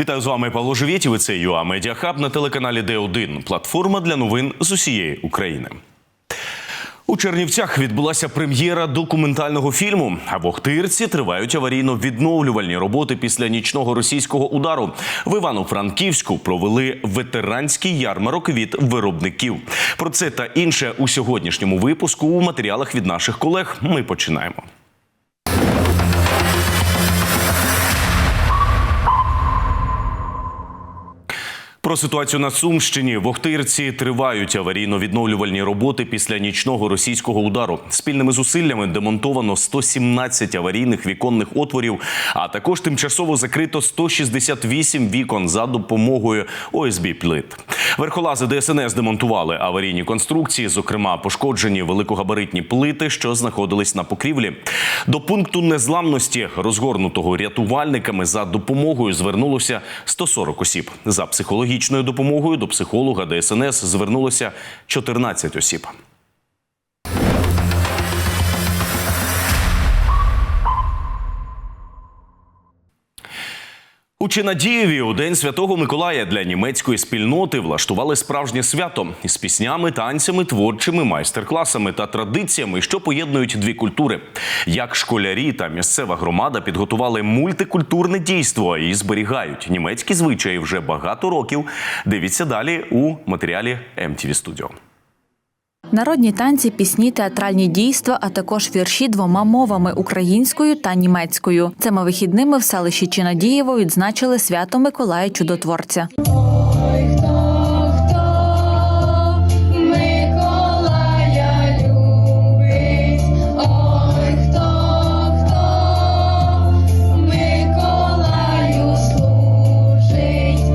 Вітаю з вами Павло Живєтів. Це ЮА Медіахаб на телеканалі Д1. Платформа для новин з усієї України. У Чернівцях відбулася прем'єра документального фільму. А в Охтирці тривають аварійно-відновлювальні роботи після нічного російського удару. В Івано-Франківську провели ветеранський ярмарок від виробників. Про це та інше у сьогоднішньому випуску у матеріалах від наших колег. Ми починаємо. Про ситуацію на Сумщині в Охтирці тривають аварійно-відновлювальні роботи після нічного російського удару. Спільними зусиллями демонтовано 117 аварійних віконних отворів, а також тимчасово закрито 168 вікон за допомогою ОСБ плит. Верхолази ДСНС демонтували аварійні конструкції, зокрема пошкоджені великогабаритні плити, що знаходились на покрівлі. До пункту незламності, розгорнутого рятувальниками за допомогою, звернулося 140 осіб. За психологічною допомогою до психолога ДСНС звернулося 14 осіб. У Чинадієві у День Святого Миколая для німецької спільноти влаштували справжнє свято із піснями, танцями, творчими майстер-класами та традиціями, що поєднують дві культури. Як школярі та місцева громада підготували мультикультурне дійство і зберігають німецькі звичаї вже багато років. Дивіться далі у матеріалі MTV Studio. Народні танці, пісні, театральні дійства, а також вірші двома мовами українською та німецькою. Цими вихідними в селищі Чинадієво відзначили свято Миколая Чудотворця.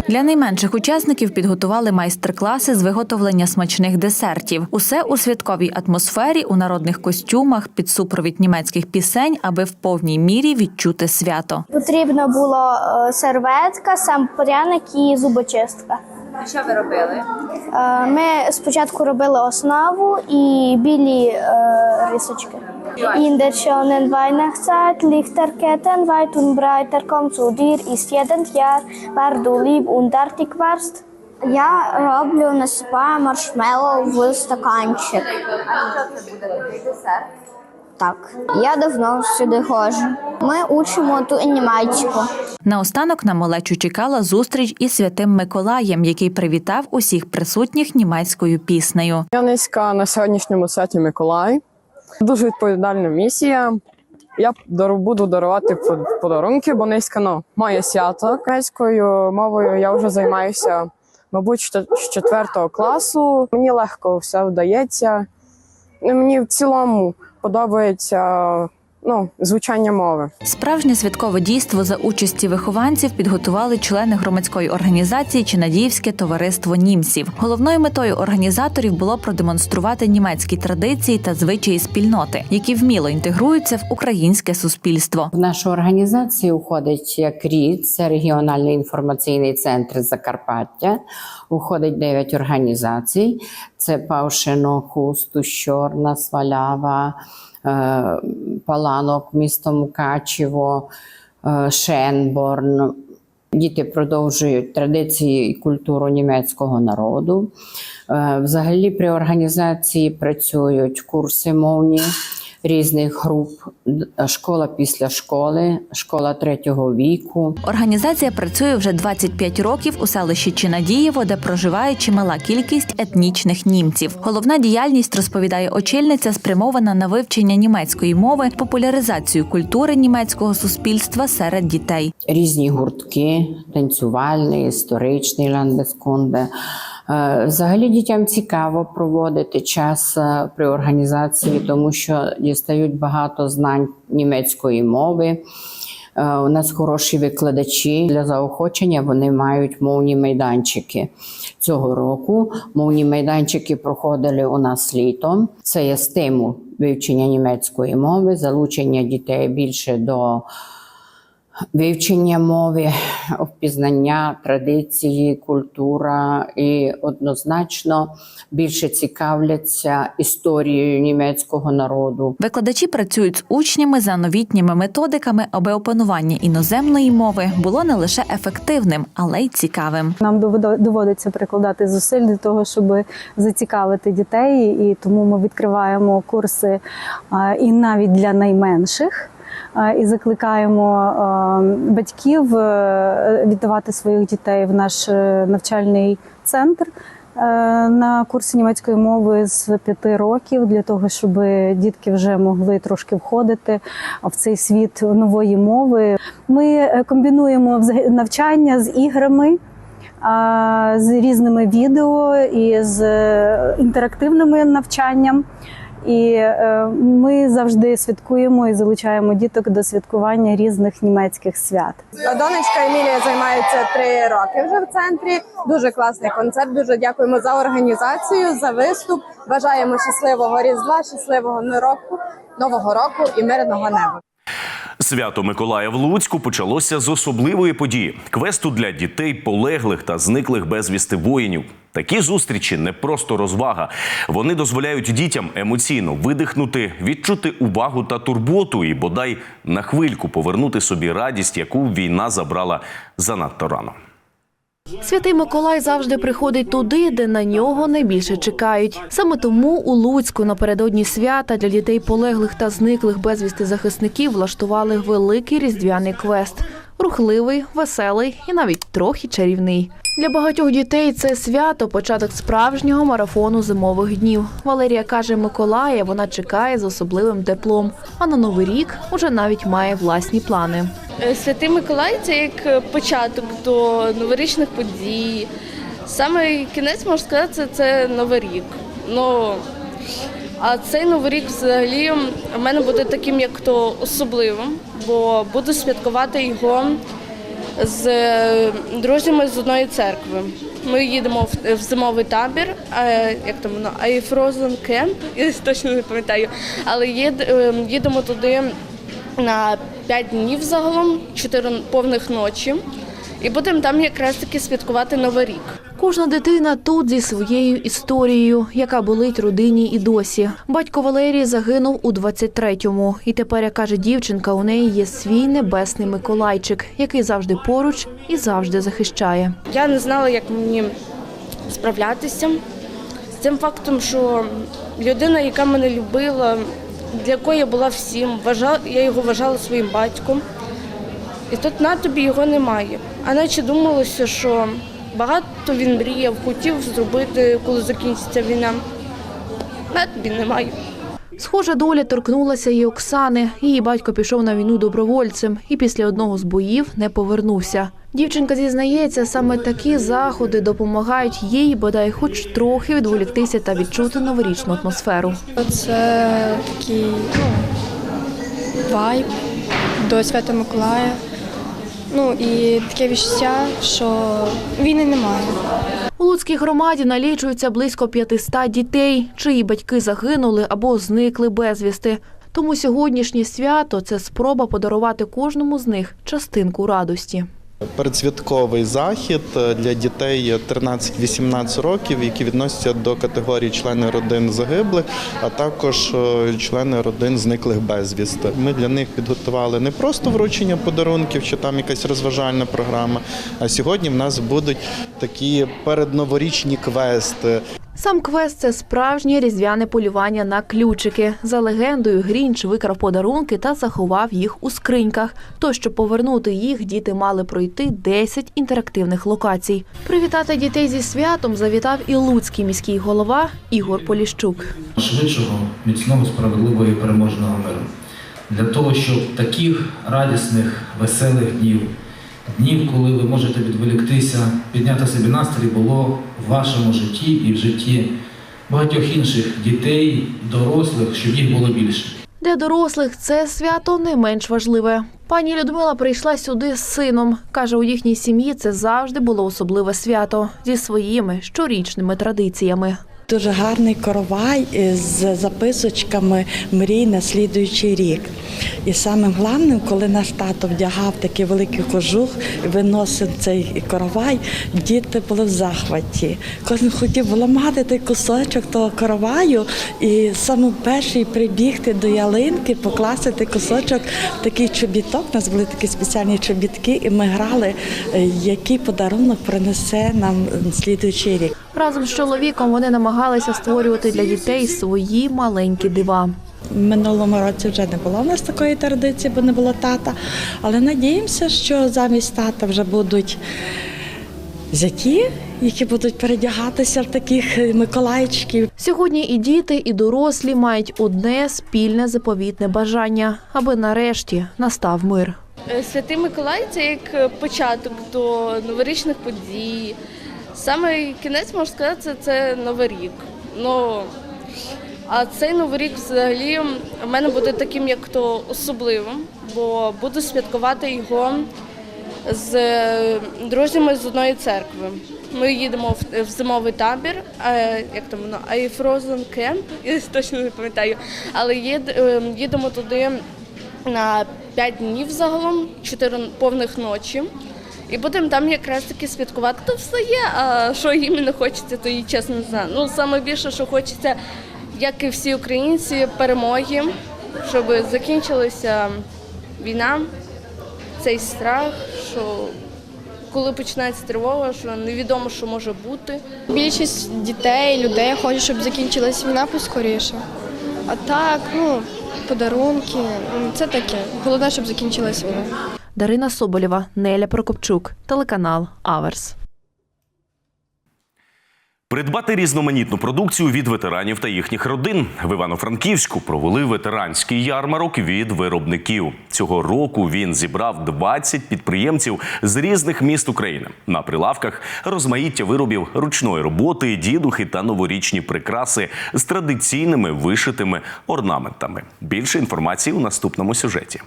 Для найменших учасників підготували майстер-класи з виготовлення смачних десертів. Усе у святковій атмосфері, у народних костюмах, під супровід німецьких пісень, аби в повній мірі відчути свято. Потрібна була е, серветка, сам пряник і зубочистка. Що ви робили? Е, Ми спочатку робили основу і білі е, рисочки. In der schönen Weihnachtszeit, Lichterketten weit und breiter, komm zu dir, ist jeden Jahr, war du lieb und artig warst. Я роблю насипаю маршмеллоу в стаканчик. А що це буде десерт? Так, я давно сюди ходжу. Ми учимо ту німецьку. Наостанок на малечу чекала зустріч із святим Миколаєм, який привітав усіх присутніх німецькою піснею. Я низька на сьогоднішньому святі Миколай. Дуже відповідальна місія. Я буду дарувати подарунки, бо низька ну, моє свято. Німецькою мовою я вже займаюся, мабуть, з 4 класу. Мені легко все вдається. Мені в цілому подобається ну, звучання мови. Справжнє святкове дійство за участі вихованців підготували члени громадської організації Чинадіївське товариство німців. Головною метою організаторів було продемонструвати німецькі традиції та звичаї спільноти, які вміло інтегруються в українське суспільство. В нашу організацію входить як РІД, це регіональний інформаційний центр Закарпаття. Входить 9 організацій: це Павшино, Хусту, Чорна, Свалява, Паланок, місто Мукачево, е, Шенборн. Діти продовжують традиції і культуру німецького народу. Е, Взагалі при організації працюють курси мовні різних груп, школа після школи, школа третього віку. Організація працює вже 25 років у селищі Чинадієво, де проживає чимала кількість етнічних німців. Головна діяльність розповідає очільниця, спрямована на вивчення німецької мови, популяризацію культури німецького суспільства серед дітей. Різні гуртки, танцювальний, історичний ландескунде. Е, Взагалі дітям цікаво проводити час е, при організації, тому що дістають багато знань німецької мови. Е, У нас хороші викладачі для заохочення. Вони мають мовні майданчики. Цього року мовні майданчики проходили у нас літом. Це є стимул вивчення німецької мови, залучення дітей більше до Вивчення мови, впізнання традиції, культура і однозначно більше цікавляться історією німецького народу. Викладачі працюють з учнями за новітніми методиками, аби опанування іноземної мови було не лише ефективним, але й цікавим. Нам доводиться прикладати зусиль для того, щоб зацікавити дітей, і тому ми відкриваємо курси і навіть для найменших. І закликаємо батьків е, віддавати своїх дітей в наш е, навчальний центр е, на курси німецької мови з п'яти років для того, щоб дітки вже могли трошки входити в цей світ нової мови. Ми е, комбінуємо навчання з іграми з різними відео і з е, інтерактивним навчанням. І е, ми завжди святкуємо і залучаємо діток до святкування різних німецьких свят. Донечка Емілія займається три роки вже в центрі. Дуже класний концерт. Дуже дякуємо за організацію, за виступ. Бажаємо щасливого різдва, щасливого року, нового року і мирного неба. Свято Миколая в Луцьку почалося з особливої події квесту для дітей полеглих та зниклих безвісти воїнів. Такі зустрічі не просто розвага. Вони дозволяють дітям емоційно видихнути, відчути увагу та турботу і бодай на хвильку повернути собі радість, яку війна забрала занадто рано. Святий Миколай завжди приходить туди, де на нього найбільше чекають. Саме тому у Луцьку напередодні свята для дітей полеглих та зниклих безвісти захисників влаштували великий різдвяний квест. Рухливий, веселий і навіть трохи чарівний. Для багатьох дітей це свято початок справжнього марафону зимових днів. Валерія каже, Миколая вона чекає з особливим теплом. А на новий рік уже навіть має власні плани. Е, Святий Миколай це як е, початок до новорічних подій. Саме кінець можна сказати, це, Новий рік. Ну а цей новий рік взагалі в мене буде таким, як то особливим, бо буду святкувати його з е, друзями з одної церкви. Ми їдемо в, зимовий табір, е, як там воно, Айфрозен Кемп, я точно не пам'ятаю, але е, їдемо туди на 5 днів загалом, 4 повних ночі. І будемо там якраз таки святкувати Новий рік. Кожна дитина тут зі своєю історією, яка болить родині і досі. Батько Валерії загинув у 23-му. І тепер, як каже дівчинка, у неї є свій небесний Миколайчик, який завжди поруч і завжди захищає. Я не знала, як мені справлятися з цим фактом, що людина, яка мене любила, для якої я була всім, я його вважала своїм батьком. І тут на тобі його немає. А наче думалося, що багато він мріяв, хотів зробити, коли закінчиться війна. На тобі немає. Схожа доля торкнулася і Оксани. Її батько пішов на війну добровольцем і після одного з боїв не повернувся. Дівчинка зізнається, саме такі заходи допомагають їй бодай хоч трохи відволіктися та відчути новорічну атмосферу. Це такий ну, вайб до Свята Миколая. Ну і таке відчуття, що війни немає. У Луцькій громаді налічується близько 500 дітей, чиї батьки загинули або зникли безвісти. Тому сьогоднішнє свято це спроба подарувати кожному з них частинку радості. Передсвятковий захід е, для дітей 13-18 років, які відносяться до категорії члени родин загиблих, а також е, члени родин зниклих безвісти. Ми для них підготували не просто вручення подарунків чи там якась розважальна програма. А сьогодні в нас будуть такі передноворічні квести. Сам квест це справжнє різдвяне полювання на ключики. За легендою, Грінч викрав подарунки та заховав їх у скриньках. То, щоб повернути їх, діти мали пройти 10 інтерактивних локацій. Привітати дітей зі святом завітав і луцький міський голова Ігор Поліщук. швидшого, міцного, справедливого і переможного миру. Для того, щоб таких радісних, веселих днів, днів, коли ви можете відволіктися, підняти собі настрій, було в вашому житті і в житті багатьох інших дітей, дорослих, щоб їх було більше. Для дорослих це свято не менш важливе. Пані Людмила прийшла сюди з сином. Каже, у їхній сім'ї це завжди було особливе свято зі своїми щорічними традиціями. Дуже гарний коровай з записочками мрій на слідуючий рік. І самим головним, коли наш тато вдягав такий великий кожух, виносив цей коровай, діти були в захваті. Кожен хотів вламати той кусочок того короваю і саме перший прибігти до ялинки, покласти той кусочок в такий чобіток. У нас були такі спеціальні чобітки, і ми грали, який подарунок принесе нам слідуючий рік. Разом з чоловіком вони намагалися створювати для дітей свої маленькі дива. В минулому році вже не було в нас такої традиції, бо не було тата. Але надіємося, що замість тата вже будуть зяті, які будуть передягатися в таких миколайчиків. Сьогодні і діти, і дорослі мають одне спільне заповітне бажання, аби нарешті настав мир. Е, Святий Миколай це як е, початок до новорічних подій. Саме кінець можна сказати, це, Новий рік. Ну а цей новий рік взагалі в мене буде таким, як то особливим, бо буду святкувати його з е, друзями з одної церкви. Ми їдемо в, зимовий табір, е, як там воно, Айфрозен Кемп, я точно не пам'ятаю, але е, їдемо туди на 5 днів загалом, 4 повних ночі. І будемо там якраз таки святкувати. То все є, а що іменно хочеться, то і чесно не знаю. Ну, саме більше, що хочеться, як і всі українці, перемоги, щоб закінчилася війна, цей страх, що коли починається тривога, що невідомо, що може бути. Більшість дітей, людей хочуть, щоб закінчилась війна поскоріше. А так, ну, подарунки, це таке. Головне, щоб закінчилась війна. Дарина Соболєва, Неля Прокопчук, телеканал Аверс. Придбати різноманітну продукцію від ветеранів та їхніх родин в Івано-Франківську провели ветеранський ярмарок від виробників. Цього року він зібрав 20 підприємців з різних міст України. На прилавках розмаїття виробів ручної роботи, дідухи та новорічні прикраси з традиційними вишитими орнаментами. Більше інформації у наступному сюжеті.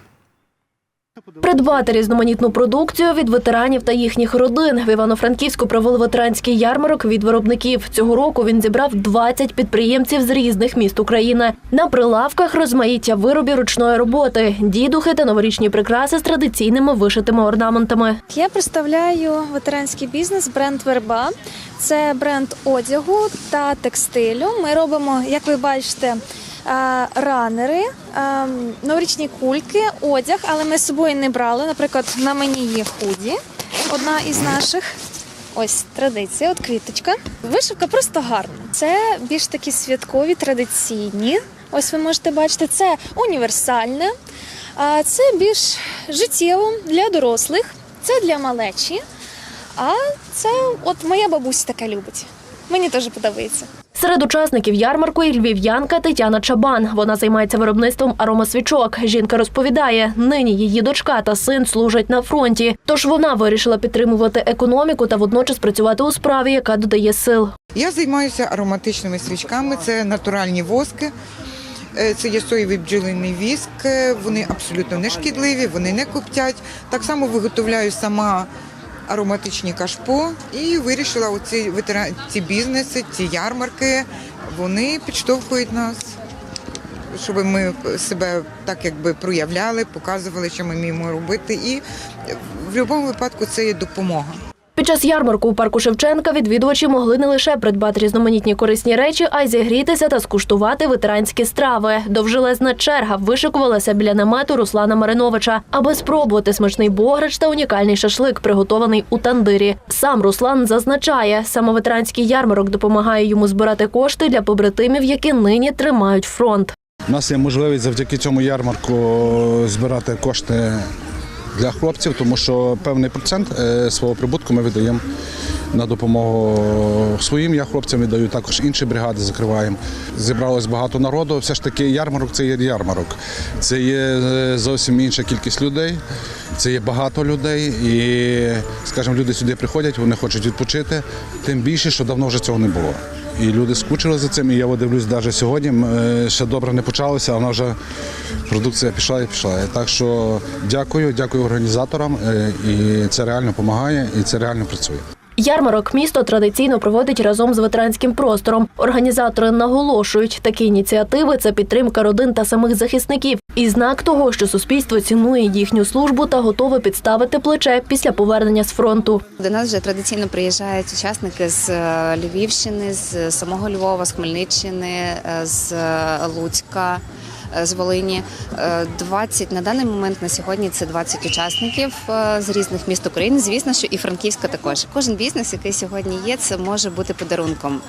Придбати різноманітну продукцію від ветеранів та їхніх родин в Івано-Франківську провели ветеранський ярмарок від виробників. Цього року він зібрав 20 підприємців з різних міст України. На прилавках розмаїття виробів ручної роботи, дідухи та новорічні прикраси з традиційними вишитими орнаментами. Я представляю ветеранський бізнес бренд Верба. Це бренд одягу та текстилю. Ми робимо, як ви бачите, ранери, е, новорічні кульки, одяг, але ми з собою не брали. Наприклад, на мені є худі, одна із наших. Ось традиція, от квіточка. Вишивка просто гарна. Це більш такі святкові, традиційні. Ось ви можете бачити, це універсальне, а це більш життєво для дорослих, це для малечі. А це от моя бабуся таке любить. Мені теж подобається. Серед учасників ярмарку і львів'янка Тетяна Чабан. Вона займається виробництвом аромасвічок. Жінка розповідає, нині її дочка та син служать на фронті. Тож вона вирішила підтримувати економіку та водночас працювати у справі, яка додає сил. Я займаюся ароматичними свічками, це натуральні воски. Е, Це є соєвий бджолиний віск, е, вони абсолютно не шкідливі, вони не коптять. Так само виготовляю сама ароматичні кашпо і вирішила оці ці бізнеси, ці ярмарки, вони підштовхують нас, щоб ми себе так якби проявляли, показували, що ми вміємо робити. І в будь-якому випадку це є допомога. Під час ярмарку у парку Шевченка відвідувачі могли не лише придбати різноманітні корисні речі, а й зігрітися та скуштувати ветеранські страви. Довжелезна черга вишикувалася біля намету Руслана Мариновича, аби спробувати смачний бограч та унікальний шашлик, приготований у тандирі. Сам Руслан зазначає, саме ветеранський ярмарок допомагає йому збирати кошти для побратимів, які нині тримають фронт. У нас є можливість завдяки цьому ярмарку збирати кошти для хлопців, тому що певний процент е, свого прибутку ми видаємо на допомогу своїм я хлопцям віддаю, також інші бригади закриваємо. Зібралось багато народу. Все ж таки, ярмарок це є ярмарок. Це є е, зовсім інша кількість людей, це є багато людей. І, скажімо, люди сюди приходять, вони хочуть відпочити, тим більше, що давно вже цього не було. І люди скучили за цим. І я дивлюсь, навіть сьогодні е, ще добре не почалося, а вона вже продукція пішла і пішла. Так що дякую, дякую організаторам. е, І це реально допомагає, і це реально працює. Ярмарок місто традиційно проводить разом з ветеранським простором. Організатори наголошують, такі ініціативи це підтримка родин та самих захисників і знак того, що суспільство цінує їхню службу та готове підставити плече після повернення з фронту. До нас вже традиційно приїжджають учасники з е, Львівщини, з самого Львова, з Хмельниччини, е, з е, Луцька. Е, З Волині Е, 20, на даний момент на сьогодні це 20 учасників е, з різних міст України. Звісно, що і Франківська також. Кожен бізнес, який сьогодні є, це може бути подарунком.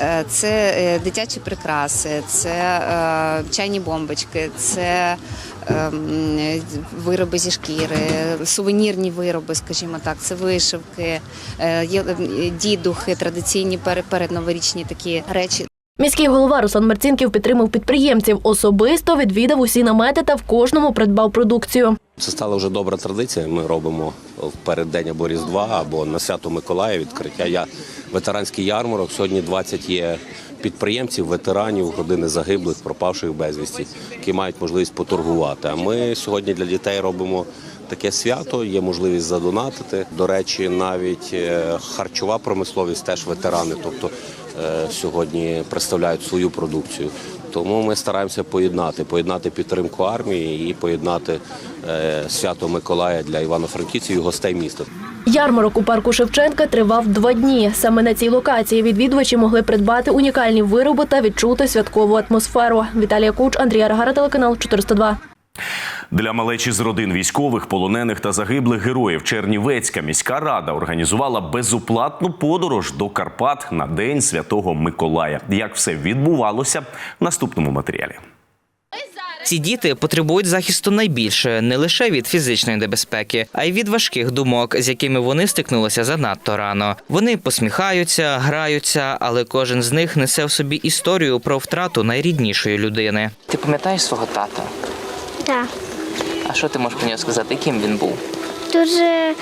Е, Це е, дитячі прикраси, це е, чайні бомбочки, це ем, вироби зі шкіри, сувенірні вироби, скажімо так, це вишивки, е, е, дідухи, традиційні пере- передноворічні такі речі. Міський голова Руслан Марцінків підтримав підприємців. Особисто відвідав усі намети та в кожному придбав продукцію. Це стала вже добра традиція. Ми робимо в переддень або Різдва, або на свято Миколая відкриття. Я ветеранський ярмарок. Сьогодні 20 є підприємців, ветеранів, родини загиблих, пропавших безвісті, які мають можливість поторгувати. А ми сьогодні для дітей робимо таке свято. Є можливість задонатити. До речі, навіть е, харчова промисловість теж ветерани, тобто сьогодні представляють свою продукцію. Тому ми стараємося поєднати, поєднати підтримку армії і поєднати е, свято Миколая для івано-франківців і гостей міста. Ярмарок у парку Шевченка тривав два дні. Саме на цій локації відвідувачі могли придбати унікальні вироби та відчути святкову атмосферу. Віталія Куч, Андрій Аргара, телеканал 402. Для малечі з родин військових, полонених та загиблих героїв Чернівецька міська рада організувала безоплатну подорож до Карпат на День Святого Миколая. Як все відбувалося в наступному матеріалі. Ці діти потребують захисту найбільше не лише від фізичної небезпеки, а й від важких думок, з якими вони стикнулися занадто рано. Вони посміхаються, граються, але кожен з них несе в собі історію про втрату найріднішої людини. Ти пам'ятаєш свого тата? Так, А що ти можеш про нього сказати? Ким він був? дуже,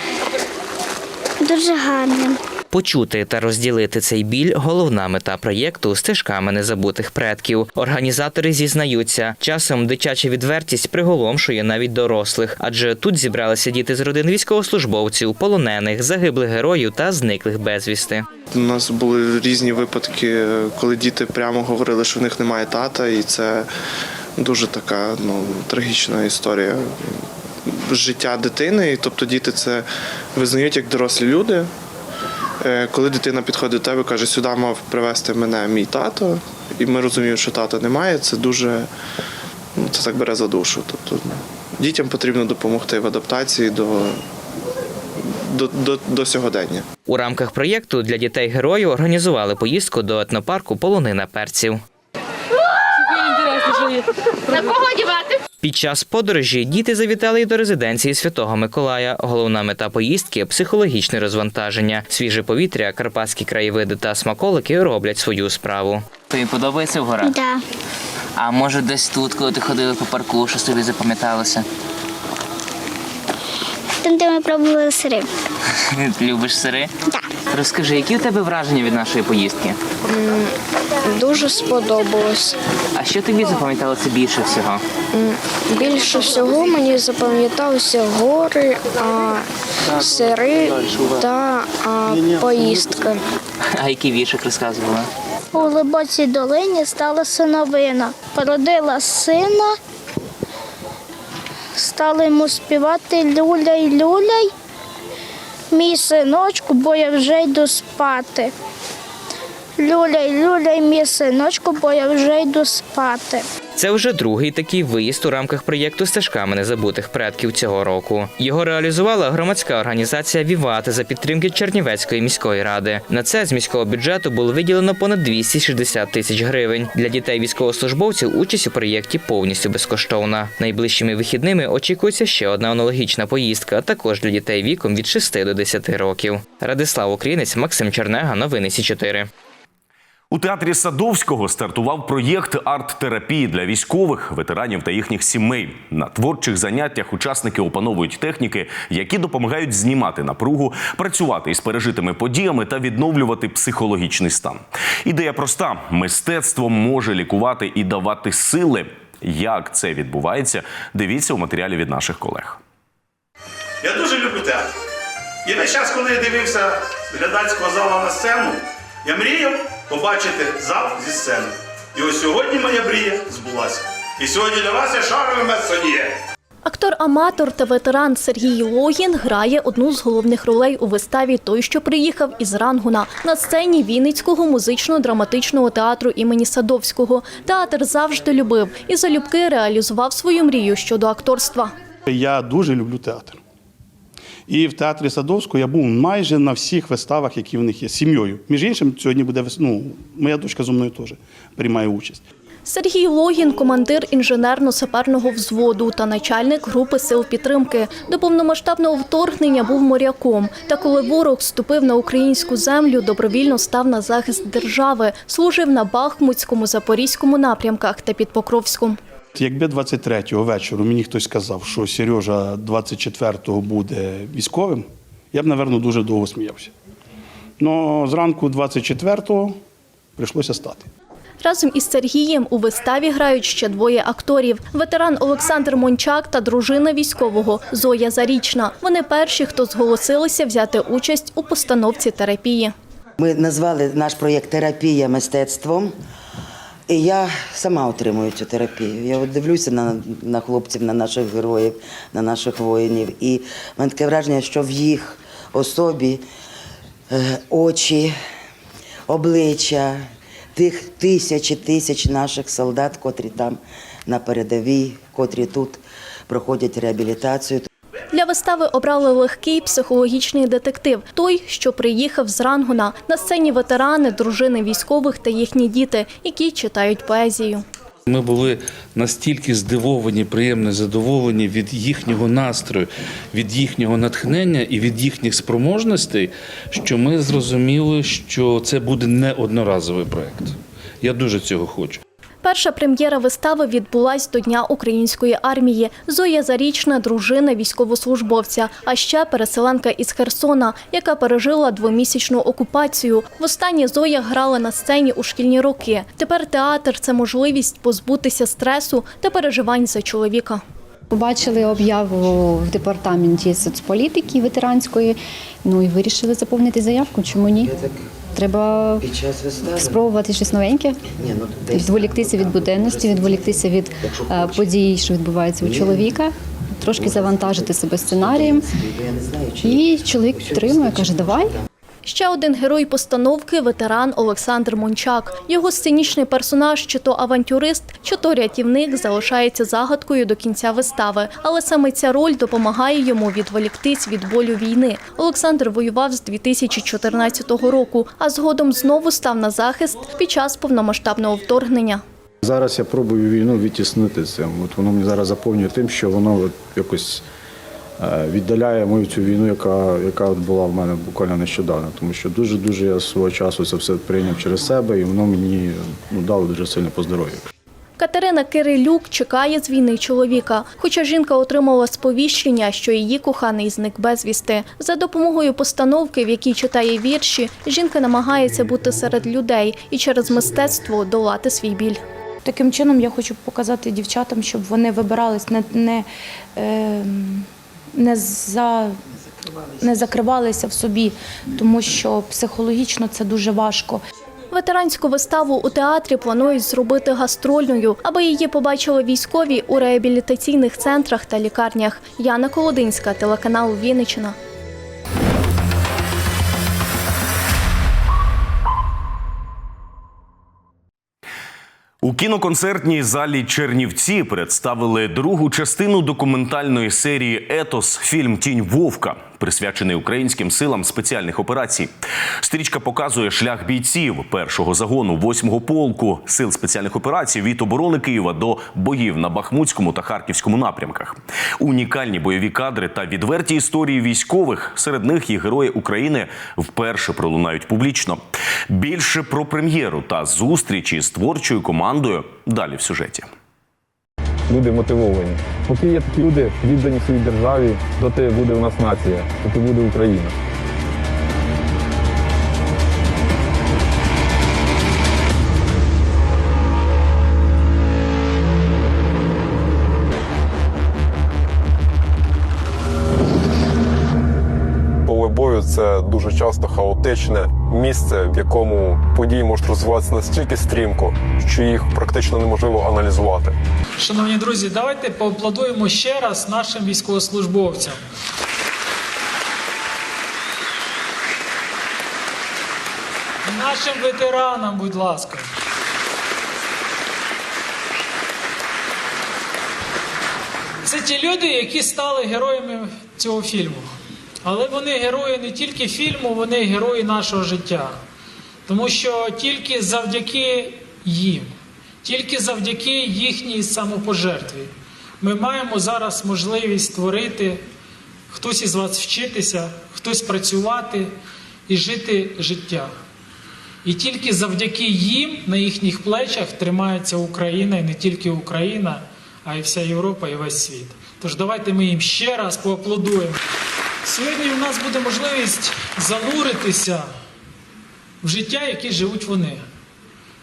дуже гарним. Почути та розділити цей біль головна мета проєкту стежками незабутих предків. Організатори зізнаються, часом дитяча відвертість приголомшує навіть дорослих, адже тут зібралися діти з родин військовослужбовців, полонених, загиблих героїв та зниклих безвісти. У нас були різні випадки, коли діти прямо говорили, що в них немає тата, і це дуже така ну, трагічна історія життя дитини. І, тобто діти це визнають як дорослі люди. Е, Коли дитина підходить до тебе каже, сюди мав привезти мене мій тато, і ми розуміємо, що тата немає, це дуже ну, це так бере за душу. Тобто дітям потрібно допомогти в адаптації до, до, до, до сьогодення. У рамках проєкту для дітей героїв організували поїздку до етнопарку Полонина перців. На кого дівати? Під час подорожі діти завітали й до резиденції Святого Миколая. Головна мета поїздки психологічне розвантаження. Свіже повітря, карпатські краєвиди та смаколики роблять свою справу. Тобі подобається в горах? Да. А може десь тут, коли ти ходила по парку, що тобі запам'яталося? Там, де ми пробували сири. Любиш сири? Так. Розкажи, які у тебе враження від нашої поїздки? Дуже сподобалось. А що тобі запам'яталося більше всього? М, Більше всього мені запам'яталися гори, а, сири та а, поїздка. А який віршик розказувала? У глибокій долині стала синовина. Породила сина, стали йому співати люляй, люляй. Мій синочку, бо я вже йду спати. Люляй, люляй, мій синочку, бо я вже йду спати. Це вже другий такий виїзд у рамках проєкту стежками незабутих предків цього року. Його реалізувала громадська організація Вівати за підтримки Чернівецької міської ради. На це з міського бюджету було виділено понад 260 тисяч гривень. Для дітей військовослужбовців участь у проєкті повністю безкоштовна. Найближчими вихідними очікується ще одна аналогічна поїздка, також для дітей віком від 6 до 10 років. Радислав Українець, Максим Чернега, новини Сі 4 У театрі Садовського стартував проєкт арт-терапії для військових, ветеранів та їхніх сімей. На творчих заняттях учасники опановують техніки, які допомагають знімати напругу, працювати із пережитими подіями та відновлювати психологічний стан. Ідея проста: мистецтво може лікувати і давати сили. Як це відбувається? Дивіться у матеріалі від наших колег. Я дуже люблю театр. І весь час, коли я дивився глядацького зала на сцену, я мріяв побачити зал зі сцени. І ось сьогодні моя мрія збулася. І сьогодні для вас я шаровий месоніє. Актор-аматор та ветеран Сергій Логін грає одну з головних ролей у виставі Той, що приїхав із Рангуна на сцені Вінницького музично-драматичного театру імені Садовського. Театр завжди любив і залюбки реалізував свою мрію щодо акторства. Я дуже люблю театр. І в театрі Садовського я був майже на всіх виставах, які в них є, з сім'єю. Між іншим, сьогодні буде вис- ну, моя дочка зі мною теж приймає участь. Сергій Логін командир інженерно-саперного взводу та начальник групи сил підтримки. До повномасштабного вторгнення був моряком. Та коли ворог вступив на українську землю, добровільно став на захист держави, служив на Бахмутському, Запорізькому напрямках та під Покровськом. Якби 23-го вечора мені хтось сказав, що Сережа 24-го буде військовим, я б, напевно, дуже довго сміявся. Ну, зранку 24-го прийшлося стати. Разом із Сергієм у виставі грають ще двоє акторів: ветеран Олександр Мончак та дружина військового Зоя Зарічна. Вони перші, хто зголосилися взяти участь у постановці терапії. Ми назвали наш проєкт Терапія мистецтвом. І я сама отримую цю терапію. Я от дивлюся на, на хлопців, на наших героїв, на наших воїнів. І в мене таке враження, що в їх особі е, очі, обличчя тих тисяч і тисяч наших солдат, котрі там на передовій, котрі тут проходять реабілітацію. Для вистави обрали легкий психологічний детектив. Той, що приїхав з Рангуна. На сцені ветерани, дружини військових та їхні діти, які читають поезію. Ми були настільки здивовані, приємно задоволені від їхнього настрою, від їхнього натхнення і від їхніх спроможностей, що ми зрозуміли, що це буде не одноразовий проект. Я дуже цього хочу. Перша прем'єра вистави відбулась до Дня української армії. Зоя Зарічна – дружина військовослужбовця, а ще переселенка із Херсона, яка пережила двомісячну окупацію. Востаннє Зоя грала на сцені у шкільні роки. Тепер театр – це можливість позбутися стресу та переживань за чоловіка. Побачили об'яву в департаменті соцполітики ветеранської. Ну і вирішили заповнити заявку. Чому ні? Треба Під час вистави спробувати щось новеньке, Ні, ну, десь відволіктися від буденності, відволіктися від е, подій, що відбуваються у чоловіка, трошки завантажити себе сценарієм. І чоловік підтримує, каже, давай. Ще один герой постановки – ветеран Олександр Мончак. Його сценічний персонаж, чи то авантюрист, чи то рятівник, залишається загадкою до кінця вистави. Але саме ця роль допомагає йому відволіктись від болю війни. Олександр воював з 2014 року, а згодом знову став на захист під час повномасштабного вторгнення. Зараз я пробую війну відтіснити цим. От воно мені зараз заповнює тим, що воно якось віддаляє мою цю війну, яка, яка от була в мене буквально нещодавно. Тому що дуже-дуже я свого часу це все прийняв через себе, і воно мені ну, дало дуже сильно по здоров'ю. Катерина Кирилюк чекає з війни чоловіка, хоча жінка отримала сповіщення, що її коханий зник безвісти. За допомогою постановки, в якій читає вірші, жінка намагається бути серед людей і через мистецтво долати свій біль. Таким чином я хочу показати дівчатам, щоб вони вибирались не, не, е, не, за, не закривалися в собі, тому що психологічно це дуже важко. Ветеранську виставу у театрі планують зробити гастрольною, аби її побачили військові у реабілітаційних центрах та лікарнях. Яна Колодинська, телеканал Вінниччина. У кіноконцертній залі Чернівці представили другу частину документальної серії Етос. Фільм Тінь Вовка, присвячений українським силам спеціальних операцій. Стрічка показує шлях бійців першого загону восьмого полку сил спеціальних операцій від оборони Києва до боїв на Бахмутському та Харківському напрямках. Унікальні бойові кадри та відверті історії військових. Серед них і герої України вперше пролунають публічно. Більше про прем'єру та зустрічі з творчою командою далі в сюжеті. Люди мотивовані. Поки є такі люди, віддані своїй державі, доти буде у нас нація, доти буде Україна. Це дуже часто хаотичне місце, в якому події можуть розвиватися настільки стрімко, що їх практично неможливо аналізувати. Шановні друзі, давайте поаплодуємо ще раз нашим військовослужбовцям. Нашим ветеранам, будь ласка. Це ті люди, які стали героями цього фільму. Але вони герої не тільки фільму, вони герої нашого життя. Тому що тільки завдяки їм, тільки завдяки їхній самопожертві ми маємо зараз можливість створити, хтось із вас вчитися, хтось працювати і жити життя. І тільки завдяки їм на їхніх плечах тримається Україна, і не тільки Україна, а й вся Європа і весь світ. Тож давайте ми їм ще раз поаплодуємо. Сьогодні у нас буде можливість зануритися в життя, яке живуть вони,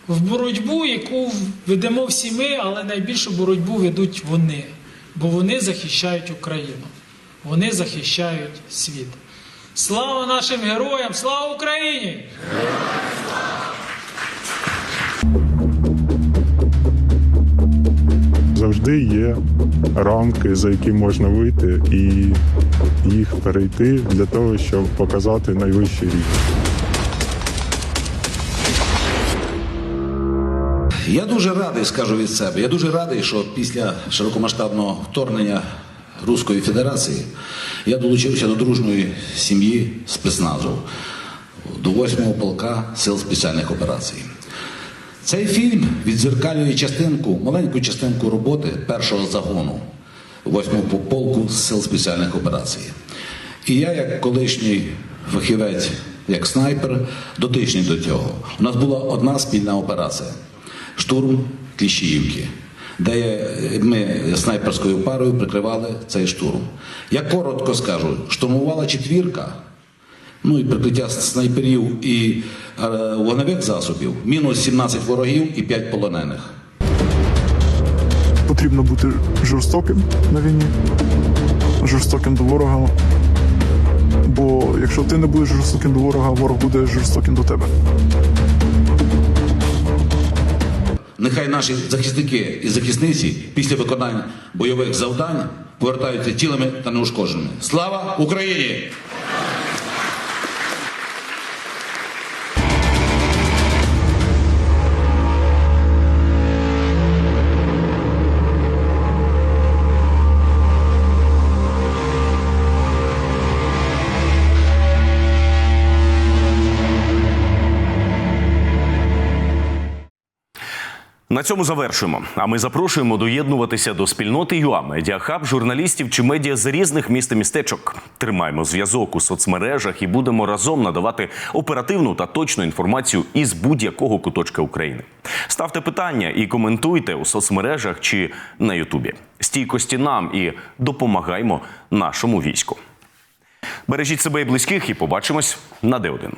в боротьбу, яку ведемо всі ми, але найбільшу боротьбу ведуть вони, бо вони захищають Україну, вони захищають світ. Слава нашим героям! Слава Україні! Завжди є рамки, за які можна вийти і їх перейти для того, щоб показати найвищий рівень. Я дуже радий, скажу від себе. Я дуже радий, що після широкомасштабного вторгнення Руської Федерації я долучився до дружної сім'ї спецназу до 8-го полка сил спеціальних операцій. Цей фільм відзеркалює частинку, маленьку частинку роботи першого загону 8-го полку сил спеціальних операцій. І я, як колишній фахівець, як снайпер, дотичний до цього. У нас була одна спільна операція штурм Кліщіївки, де ми снайперською парою прикривали цей штурм. Я коротко скажу: штурмувала четвірка, ну і прикриття снайперів і е, вогневих засобів, мінус 17 ворогів і 5 полонених. Потрібно бути жорстоким на війні, жорстоким до ворога. Бо якщо ти не будеш жорстоким до ворога, ворог буде жорстоким до тебе. Нехай наші захисники і захисниці після виконання бойових завдань повертаються цілими та неушкодженими. Слава Україні! На цьому завершуємо. А ми запрошуємо доєднуватися до спільноти ЮА Медіахаб, журналістів чи медіа з різних міст і містечок. Тримаємо зв'язок у соцмережах і будемо разом надавати оперативну та точну інформацію із будь-якого куточка України. Ставте питання і коментуйте у соцмережах чи на Ютубі. Стійкості нам і допомагаймо нашому війську. Бережіть себе і близьких, і побачимось на Д1.